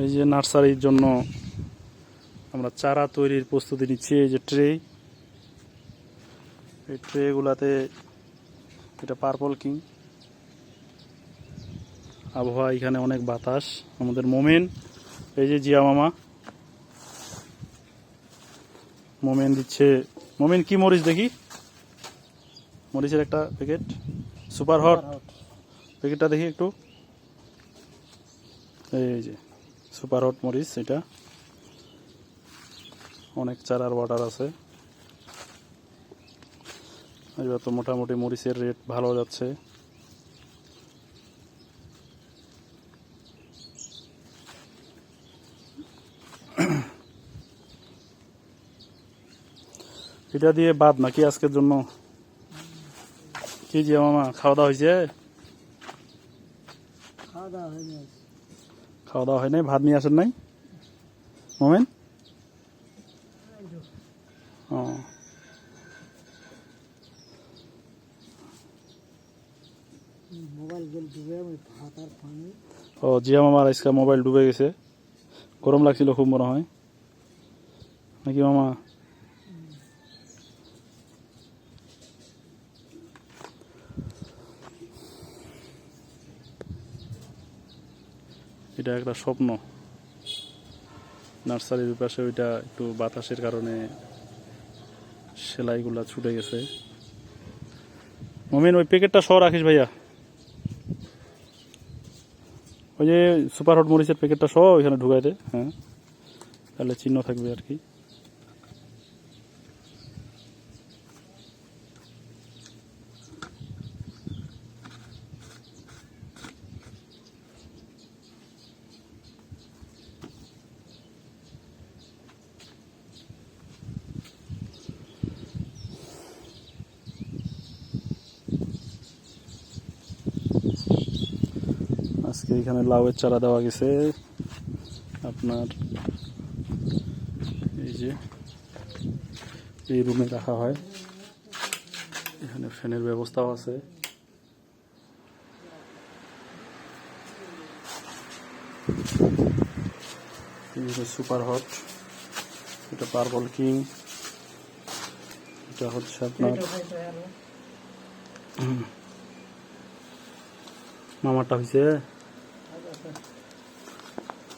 এই যে নার্সারির জন্য আমরা চারা তৈরির প্রস্তুতি নিচ্ছি এই যে ট্রে। এই ট্রেগুলাতে এটা পার্পল কিং। আবহাওয়া এখানে অনেক বাতাস আমাদের মোমেন এই যে জিয়া মামা। মোমেন দিচ্ছে মোমেন কি মরিচ দেখি? মরিচের একটা প্যাকেট। Super hot. প্যাকেটটা দেখি একটু। এই যে সুপার হট মরিচ, এটা। অনেক চারার ওয়াটার আছে। এবার তো মোটামুটি মরিচের রেট ভালো যাচ্ছে। এটা দিয়ে বাদ নাকি আজকের জন্য? কি যে মামা, খাওয়া দাওয়া হয়েছে? খাওয়া দাওয়া হয়নি। খাওয়া দাওয়া হয় নাই ভাত নিয়ে আসেন নাই? মোমেন? ও। ও জিয়া মামার আজকে মোবাইল ডুবে গেছে। গরম লাগছিল খুব মনে হয়। নাকি মামা? এটা একটা স্বপ্ন। নার্সারির পাশে ওইটা একটু বাতাসের কারণে সেলাইগুলা ছুটে গেছে। মমিন, ওই প্যাকেটটা সহ রাখিস ভাইয়া। ওই যে সুপার হট মরিচের প্যাকেটটা সহ ওইখানে ঢুকাই দে হ্যাঁ। তাহলে চিহ্ন থাকবে আর কি। আজকে এখানে লাউয়ের চারা দেওয়া গেছে। আপনার এই যে এই রুমে রাখা হয়। এখানে ফ্যানের ব্যবস্থাও আছে। Super hot. এটা পার্বল কিং। এটা হচ্ছে আপনার মামারটা হয়েছে।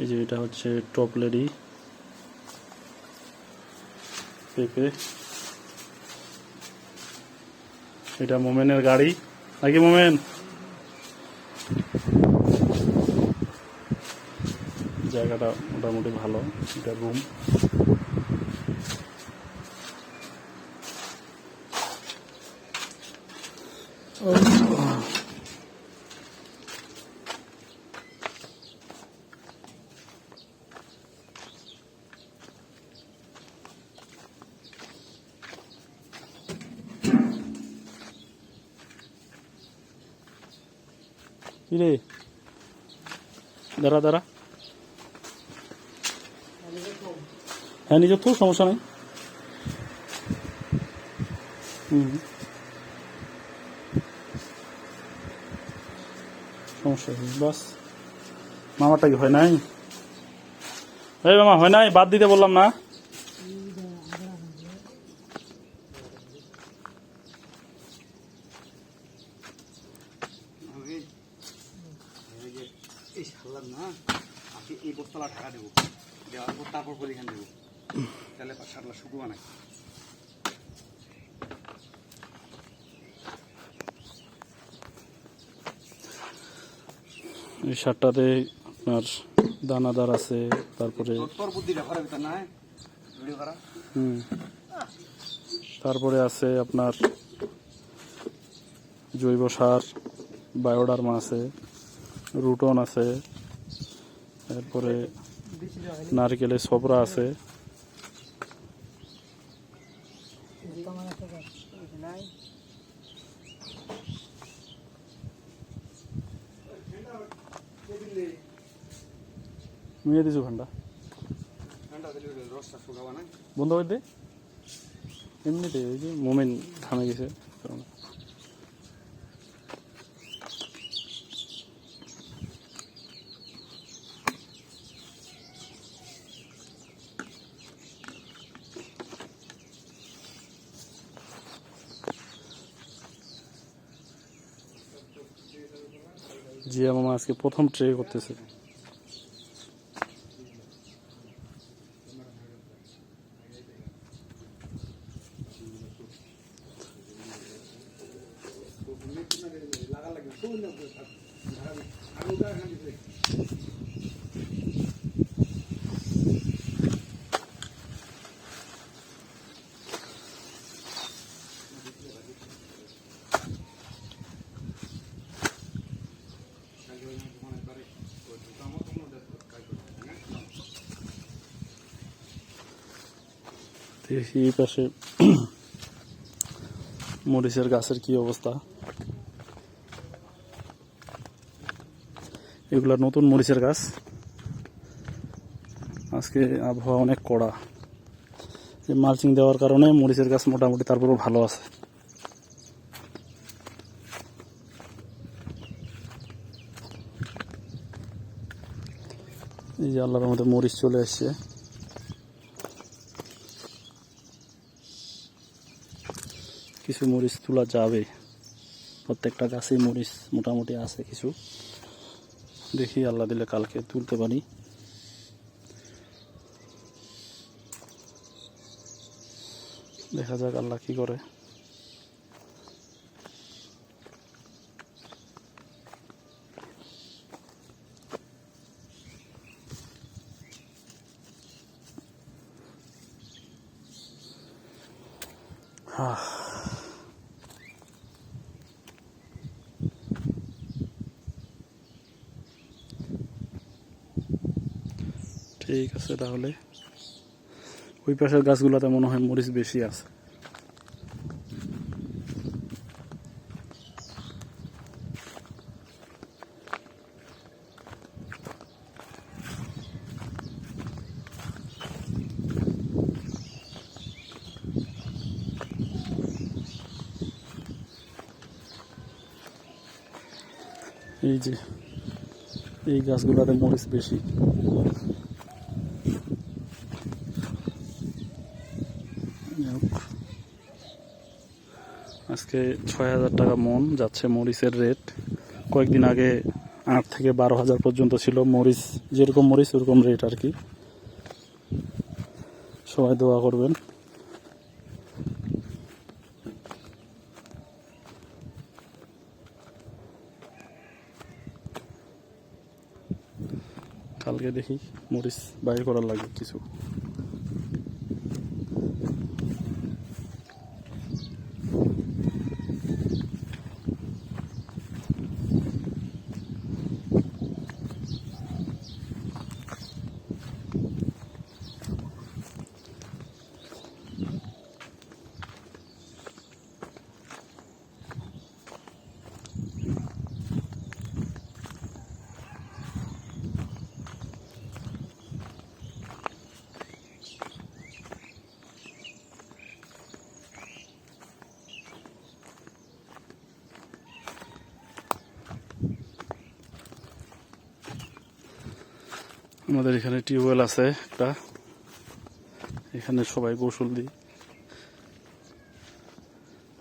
এই যে এটা হচ্ছে টপ লেডি পেঁপে। এটা মোমেনের গাড়ি। নাকি মোমেন? জায়গাটা মোটামুটি ভালো, এটা রুম কিরে দাঁড়া দাঁড়া। হ্যাঁ নিজের তো সমস্যা নেই। হুম। সমস্যা নেই বাস। মামাটা কি হয় নাই? এই মামা, হয় নাই? বাদ দিতে বললাম না। ঢাকা দেবো। দেওয়ার পর তারপর পরিখান দেবো। তাহলে শুকুয়া নাই। এই শার্টটাতে আপনার দানাদার আছে তারপরে হুম। তারপরে আছে আপনার জৈব সার বায়োডার্মা আছে রুটন আছে তারপরে নারকেলের সবরা আছে। নাই দিছো ঘণ্টা? বন্ধ করে দে। এমনিতে ওই যে মোমেন্ট থামে গেছে কারণ জিয়া মামা আজকে প্রথম ট্রে করতেছে। দেখি এই পাশে মরিচের গাছের কি অবস্থা? এগুলা নতুন মরিচের গাছ। আজকে আবহাওয়া অনেক কড়া। যে মালচিং দেওয়ার কারণে মরিচের গাছ মোটামুটি তারপরেও ভালো আছে। এই যে আল্লাহর মধ্যে মরিচ চলে এসছে। কিছু মরিচ তোলা যাবে। প্রত্যেকটা গাছেই মরিচ মোটামুটি আছে কিছু। দেখি আল্লাহ দিলে কালকে তুলতে পারি। দেখা যাক আল্লাহ কি করে। ঠিক আছে তাহলে। ওই পাশের গাছগুলোতে মনে হয় মরিচ বেশি আছে। এই যে, এই গাছগুলোতে মরিচ বেশি। আজকে ছয় হাজার টাকা মন যাচ্ছে মরিচের রেট কয়েকদিন আগে আট থেকে বারো হাজার পর্যন্ত ছিল। মরিচ, যেরকম মরিচ, ওরকম রেট আর কি। সবাই দোয়া করবেন। কালকে দেখি মরিচ বাইর করার লাগবে কিছু। আমাদের এখানে টিউবওয়েল আছে একটা। এখানে সবাই গোসল দিই।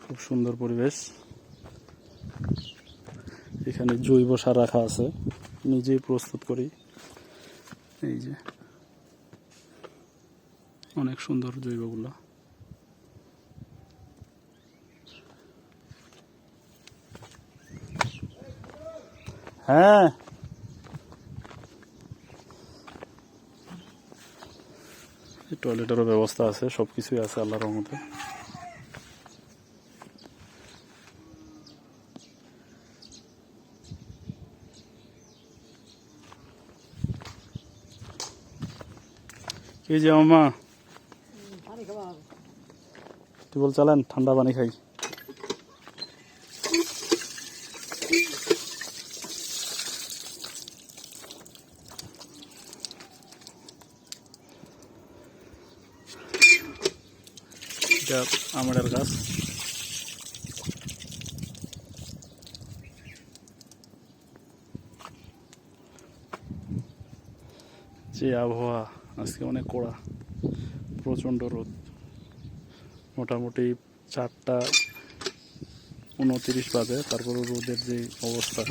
খুব সুন্দর পরিবেশ। এখানে জৈব সার রাখা আছে। নিজেই প্রস্তুত করি। এই যে। অনেক সুন্দর জৈবগুলো। হ্যাঁ। টয়লেটেরও ব্যবস্থা আছে সব কিছুই আছে আল্লাহর রহমতে। এই যে মামা। কি বল চালান? ঠান্ডা পানি খাই। এটা আমাদের গাছ। যে আবহাওয়া, আজকে অনেক কড়া, প্রচণ্ড রোদ। মোটামুটি চারটা উনতিরিশ বাজে, তারপরে রোদের যে অবস্থা।